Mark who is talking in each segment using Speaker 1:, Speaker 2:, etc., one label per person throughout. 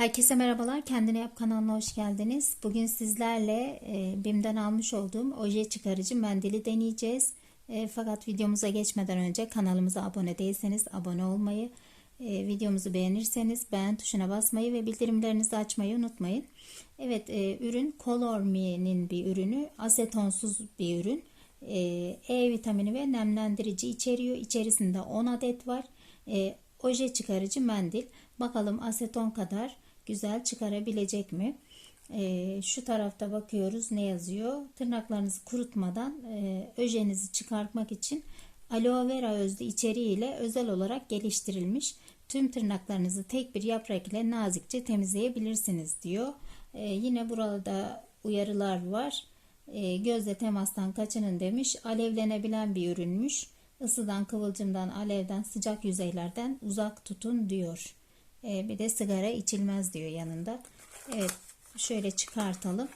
Speaker 1: Herkese merhabalar. Kendine Yap kanalına hoş geldiniz. Bugün sizlerle e, BİM'den almış olduğum oje çıkarıcı mendili deneyeceğiz. E, fakat videomuza geçmeden önce kanalımıza abone değilseniz abone olmayı, e, videomuzu beğenirseniz beğen tuşuna basmayı ve bildirimlerinizi açmayı unutmayın. Evet, e, ürün Color Me'nin bir ürünü. Asetonsuz bir ürün. E, vitamini ve nemlendirici içeriyor. İçerisinde 10 adet var. Oje çıkarıcı mendil. Bakalım aseton kadar güzel çıkarabilecek mi? Ee, şu tarafta bakıyoruz ne yazıyor. Tırnaklarınızı kurutmadan e, öjenizi çıkartmak için aloe vera özlü içeriğiyle özel olarak geliştirilmiş. Tüm tırnaklarınızı tek bir yaprak ile nazikçe temizleyebilirsiniz diyor. Ee, yine burada uyarılar var. Ee, gözle temastan kaçının demiş. Alevlenebilen bir ürünmüş. Isıdan, kıvılcımdan, alevden, sıcak yüzeylerden uzak tutun diyor. Ee, bir de sigara içilmez diyor yanında. Evet şöyle çıkartalım.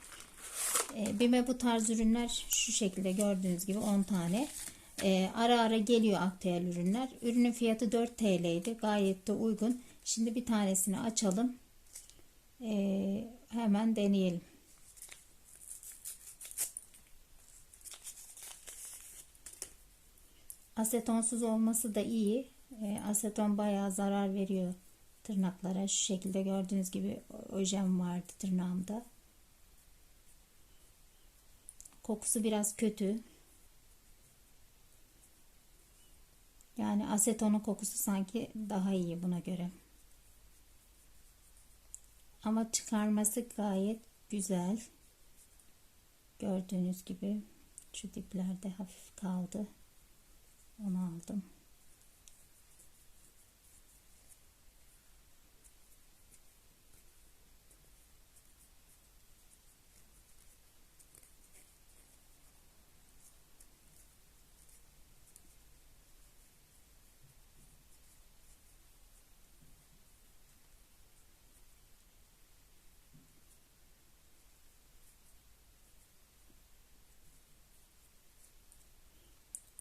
Speaker 1: Ee, BİM'e bu tarz ürünler şu şekilde gördüğünüz gibi 10 tane. Ee, ara ara geliyor aktüel ürünler. Ürünün fiyatı 4 TL'ydi. Gayet de uygun. Şimdi bir tanesini açalım. Ee, hemen deneyelim. Asetonsuz olması da iyi. E, aseton bayağı zarar veriyor tırnaklara. Şu şekilde gördüğünüz gibi ojem vardı tırnağımda. Kokusu biraz kötü. Yani asetonun kokusu sanki daha iyi buna göre. Ama çıkarması gayet güzel. Gördüğünüz gibi şu diplerde hafif kaldı. Onu aldım.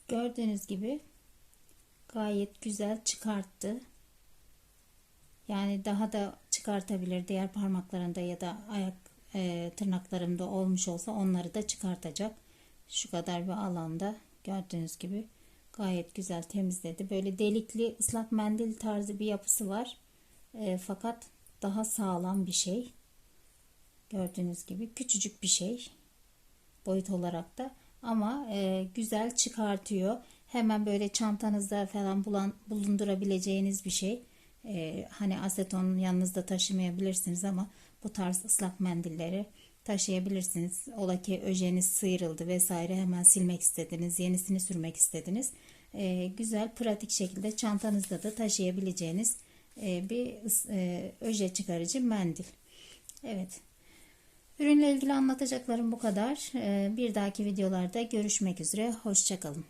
Speaker 1: Gördüğünüz gibi gayet güzel çıkarttı. Yani daha da çıkartabilir. Diğer parmaklarında ya da ayak e, tırnaklarımda olmuş olsa onları da çıkartacak. Şu kadar bir alanda gördüğünüz gibi gayet güzel temizledi. Böyle delikli ıslak mendil tarzı bir yapısı var. E, fakat daha sağlam bir şey. Gördüğünüz gibi küçücük bir şey. Boyut olarak da ama e, güzel çıkartıyor. Hemen böyle çantanızda falan bulan, bulundurabileceğiniz bir şey. E, hani aseton yanınızda taşımayabilirsiniz ama bu tarz ıslak mendilleri taşıyabilirsiniz. Ola ki öjeniz sıyrıldı vesaire hemen silmek istediniz, yenisini sürmek istediniz. E, güzel pratik şekilde çantanızda da taşıyabileceğiniz e, bir e, öje çıkarıcı mendil. Evet. Ürünle ilgili anlatacaklarım bu kadar. Ee, bir dahaki videolarda görüşmek üzere. Hoşçakalın.